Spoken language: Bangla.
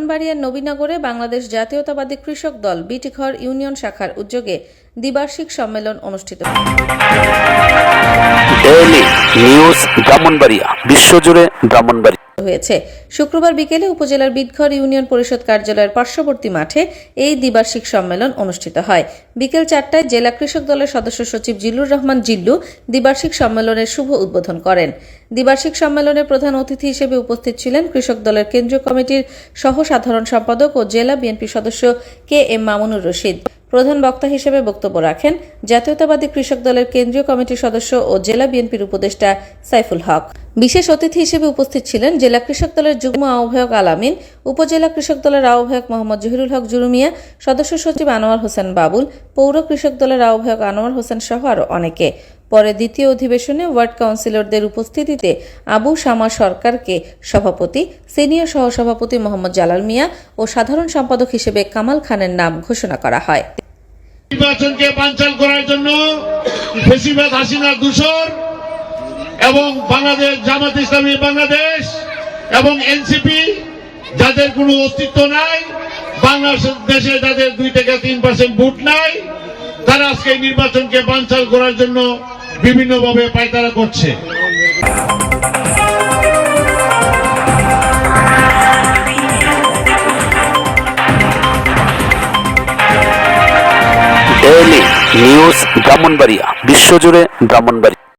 ব্রাহ্মণবাড়িয়ার নবীনগরে বাংলাদেশ জাতীয়তাবাদী কৃষক দল বিটিঘর ইউনিয়ন শাখার উদ্যোগে দ্বিবার্ষিক সম্মেলন অনুষ্ঠিত নিউজ ব্রাহ্মণবাড়িয়া, বিশ্বজুড়ে ব্রাহ্মণবাড়িয়া। হয়েছে। শুক্রবার বিকেলে উপজেলার বিটঘর ইউনিয়ন পরিষদ কার্যালয়ের পার্শ্ববর্তী মাঠে এই দ্বিবার্ষিক সম্মেলন অনুষ্ঠিত হয়। বিকেল চারটায় জেলা কৃষক দলের সদস্য সচিব জিল্লুর রহমান জিল্লু দ্বিবার্ষিক সম্মেলনের শুভ উদ্বোধন করেন। দ্বিবার্ষিক সম্মেলনে প্রধান অতিথি হিসেবে উপস্থিত ছিলেন কৃষক দলের কেন্দ্রীয় কমিটির সহ সাধারণ সম্পাদক ও জেলা বিএনপি সদস্য কে এম মামুনুর রশিদ। প্রধান বক্তা হিসেবে বক্তব্য রাখেন জাতীয়তাবাদী কৃষক দলের কেন্দ্রীয় কমিটির সদস্য ও জেলা বিএনপির উপদেষ্টা সাইফুল হক। বিশেষ অতিথি হিসেবে উপস্থিত ছিলেন জেলা কৃষক দলের যুগ্ম আহ্বায়ক আলামিন, উপজেলা কৃষক দলের আহ্বায়ক মোহাম্মদ জহিরুল হক জুরুমিয়া, সদস্য সচিব আনোয়ার হোসেন বাবুল, পৌর কৃষক দলের আহ্বায়ক আনোয়ার হোসেন সহ আরও অনেকে। পরে দ্বিতীয় অধিবেশনে ওয়ার্ড কাউন্সিলরদের উপস্থিতিতে আবু শামা সরকারকে সভাপতি, সিনিয়র সহসভাপতি মোহাম্মদ জালাল মিয়া ও সাধারণ সম্পাদক হিসেবে কামাল খানের নাম ঘোষণা করা হয়। নির্বাচনকে বানচাল করার জন্য ফেসিবাদ হাসিনা দূষর এবং বাংলাদেশ, জামাত ইসলামী বাংলাদেশ এবং এনসিপি যাদের কোনো অস্তিত্ব নাই, বাংলাদেশে যাদের দুই থেকে তিন পার্সেন্ট ভোট নাই, তারা আজকে নির্বাচনকে বানচাল করার জন্য বিভিন্নভাবে পায়তারা করছে। Daily news Brahmanbaria. বিশ্বজুড়ে ব্রাহ্মণবাড়িয়া